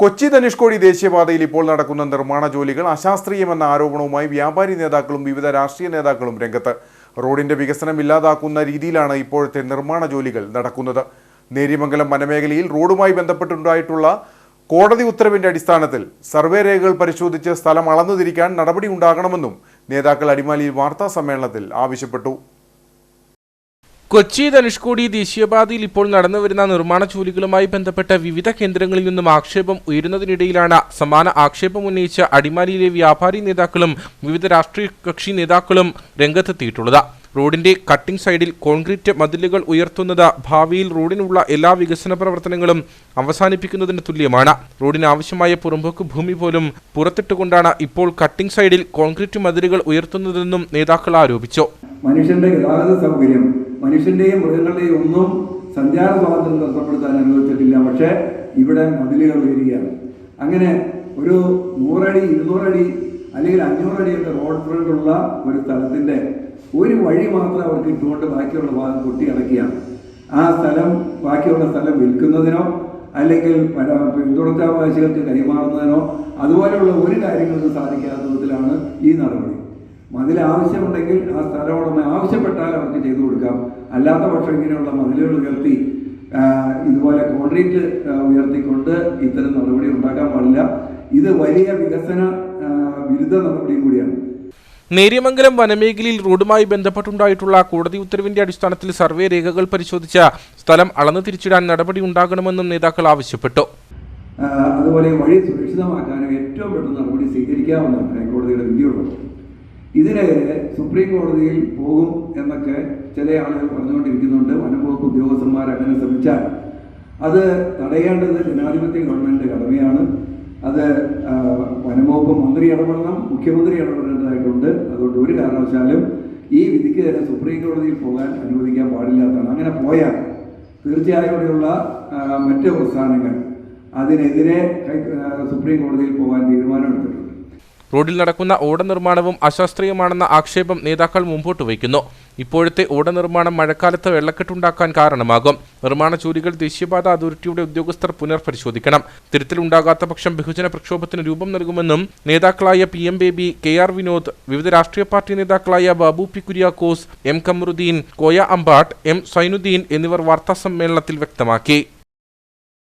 കൊച്ചി ധനുഷ്കോടി ദേശീയപാതയിൽ ഇപ്പോൾ നടക്കുന്ന നിർമ്മാണ ജോലികൾ അശാസ്ത്രീയമെന്ന ആരോപണവുമായി വ്യാപാരി നേതാക്കളും വിവിധ രാഷ്ട്രീയ നേതാക്കളും രംഗത്ത്. റോഡിന്റെ വികസനം ഇല്ലാതാക്കുന്ന രീതിയിലാണ് ഇപ്പോഴത്തെ നിർമ്മാണ ജോലികൾ നടക്കുന്നത്. നേരിമംഗലം വനമേഖലയിൽ റോഡുമായി ബന്ധപ്പെട്ടുണ്ടായിട്ടുള്ള കോടതി ഉത്തരവിന്റെ അടിസ്ഥാനത്തിൽ സർവേ രേഖകൾ പരിശോധിച്ച് സ്ഥലം അളന്നു തിരിക്കാൻ നടപടി ഉണ്ടാകണമെന്നും നേതാക്കൾ അടിമാലിയിൽ വാർത്താ സമ്മേളനത്തിൽ ആവശ്യപ്പെട്ടു. കൊച്ചി ധനുഷ്കോടി ദേശീയപാതയിൽ ഇപ്പോൾ നടന്നുവരുന്ന നിർമ്മാണ ജോലികളുമായി ബന്ധപ്പെട്ട വിവിധ കേന്ദ്രങ്ങളിൽ നിന്നും ആക്ഷേപം ഉയരുന്നതിനിടയിലാണ് സമാന ആക്ഷേപം ഉന്നയിച്ച അടിമാലിയിലെ വ്യാപാരി നേതാക്കളും വിവിധ രാഷ്ട്രീയ കക്ഷി നേതാക്കളും രംഗത്തെത്തിയിട്ടുള്ളത്. റോഡിന്റെ കട്ടിംഗ് സൈഡിൽ കോൺക്രീറ്റ് മതിലുകൾ ഉയർത്തുന്നത് ഭാവിയിൽ റോഡിനുള്ള എല്ലാ വികസന പ്രവർത്തനങ്ങളും അവസാനിപ്പിക്കുന്നതിന് തുല്യമാണ്. റോഡിന് ആവശ്യമായ പുറമ്പോക്ക് ഭൂമി പോലും പുറത്തിട്ടുകൊണ്ടാണ് ഇപ്പോൾ കട്ടിംഗ് സൈഡിൽ കോൺക്രീറ്റ് മതിലുകൾ ഉയർത്തുന്നതെന്നും നേതാക്കൾ ആരോപിച്ചു. മനുഷ്യന്റെ ഗതാഗത സൗകര്യം മനുഷ്യന്റെയും മൃഗങ്ങളുടെയും ഒന്നും സഞ്ചാര സ്വാതന്ത്ര്യം നഷ്ടപ്പെടുത്താൻ അനുവദിച്ചിട്ടില്ല. പക്ഷേ ഇവിടെ മതിലുകൾ ഉയരുകയാണ്. അങ്ങനെ ഒരു നൂറടി ഇരുന്നൂറടി അല്ലെങ്കിൽ അഞ്ഞൂറടിയൊക്കെ റോഡ് ഫ്രണ്ടുള്ള ഒരു സ്ഥലത്തിന്റെ ഒരു വഴി മാത്രം അവർക്ക് ഇട്ടുകൊണ്ട് ബാക്കിയുള്ള ഭാഗം കൊട്ടി ആ സ്ഥലം ബാക്കിയുള്ള സ്ഥലം വിൽക്കുന്നതിനോ അല്ലെങ്കിൽ പിന്തുടർച്ചാവകാശികൾക്ക് കൈമാറുന്നതിനോ അതുപോലെയുള്ള ഒരു കാര്യങ്ങൾക്കും സാധിക്കാത്ത വിധത്തിലാണ് ഈ നടപടി. മതിൽ ആവശ്യമുണ്ടെങ്കിൽ ആ സ്ഥലം ഉടമ ആവശ്യപ്പെട്ടാൽ അവർക്ക് ചെയ്തു കൊടുക്കാം. അല്ലാത്ത പക്ഷം ഇങ്ങനെയുള്ള മതിലുകൾ ഉയർത്തി ഇതുപോലെ കോൺക്രീറ്റ് ഉയർത്തിക്കൊണ്ട് ഇത്തരം നടപടി ഉണ്ടാക്കാൻ പാടില്ല. ഇത് വലിയ വികസന വിരുദ്ധ നടപടിയും കൂടിയാണ്. നേര്യമംഗലം വനമേഖലയിൽ റോഡുമായി ബന്ധപ്പെട്ടുണ്ടായിട്ടുള്ള കോടതി ഉത്തരവിന്റെ അടിസ്ഥാനത്തിൽ സർവേ രേഖകൾ പരിശോധിച്ച സ്ഥലം അളന്നു തിരിച്ചിടാൻ നടപടി ഉണ്ടാകണമെന്നും നേതാക്കൾ ആവശ്യപ്പെട്ടു. അതുപോലെ വഴി സുരക്ഷിതമാക്കാനും ഏറ്റവും പെട്ടെന്ന് നടപടി സ്വീകരിക്കാമെന്നാണ് ഹൈക്കോടതിയുടെ വിധിയുള്ളത്. ഇതിനെതിരെ സുപ്രീം കോടതിയിൽ പോകും എന്നൊക്കെ ചില ആളുകൾ പറഞ്ഞുകൊണ്ടിരിക്കുന്നുണ്ട്. വനംവകുപ്പ് ഉദ്യോഗസ്ഥന്മാർ അങ്ങനെ ശ്രമിച്ചാൽ അത് തടയേണ്ടത് ജനാധിപത്യ ഗവൺമെന്റ് കടമയാണ്. അത് വനംവകുപ്പ് മന്ത്രി ഇടപെടണം മുഖ്യമന്ത്രി ഇടപെടേണ്ടതായിട്ടുണ്ട്. അതുകൊണ്ട് ഒരു കാരണവശാലും ഈ വിധിക്കെതിരെ സുപ്രീം കോടതിയിൽ പോകാൻ അനുവദിക്കാൻ പാടില്ലാത്തതാണ്. അങ്ങനെ പോയാൽ തീർച്ചയായും ഇവിടെയുള്ള മറ്റ് പ്രസ്ഥാനങ്ങൾ അതിനെതിരെ സുപ്രീം കോടതിയിൽ പോകാൻ തീരുമാനമെടുത്തിട്ടുണ്ട്. റോഡിൽ നടക്കുന്ന ഓട നിർമ്മാണവും അശാസ്ത്രീയമാണെന്ന ആക്ഷേപം നേതാക്കൾ മുമ്പോട്ട് വയ്ക്കുന്നു. ഇപ്പോഴത്തെ ഓട നിർമ്മാണം മഴക്കാലത്ത് വെള്ളക്കെട്ടുണ്ടാക്കാൻ കാരണമാകും. നിർമ്മാണ ജോലികൾ ദേശീയപാത അതോറിറ്റിയുടെ ഉദ്യോഗസ്ഥർ പുനർപരിശോധിക്കണം. തിരുത്തലുണ്ടാകാത്ത പക്ഷം ബഹുജന പ്രക്ഷോഭത്തിന് രൂപം നൽകുമെന്നും നേതാക്കളായ P M Baby K R Vinod വിവിധ രാഷ്ട്രീയ പാർട്ടി നേതാക്കളായ Babu P Kuriakose M Kamaruddin Koya Ambat M Zainuddin എന്നിവർ വാർത്താ സമ്മേളനത്തിൽ വ്യക്തമാക്കി.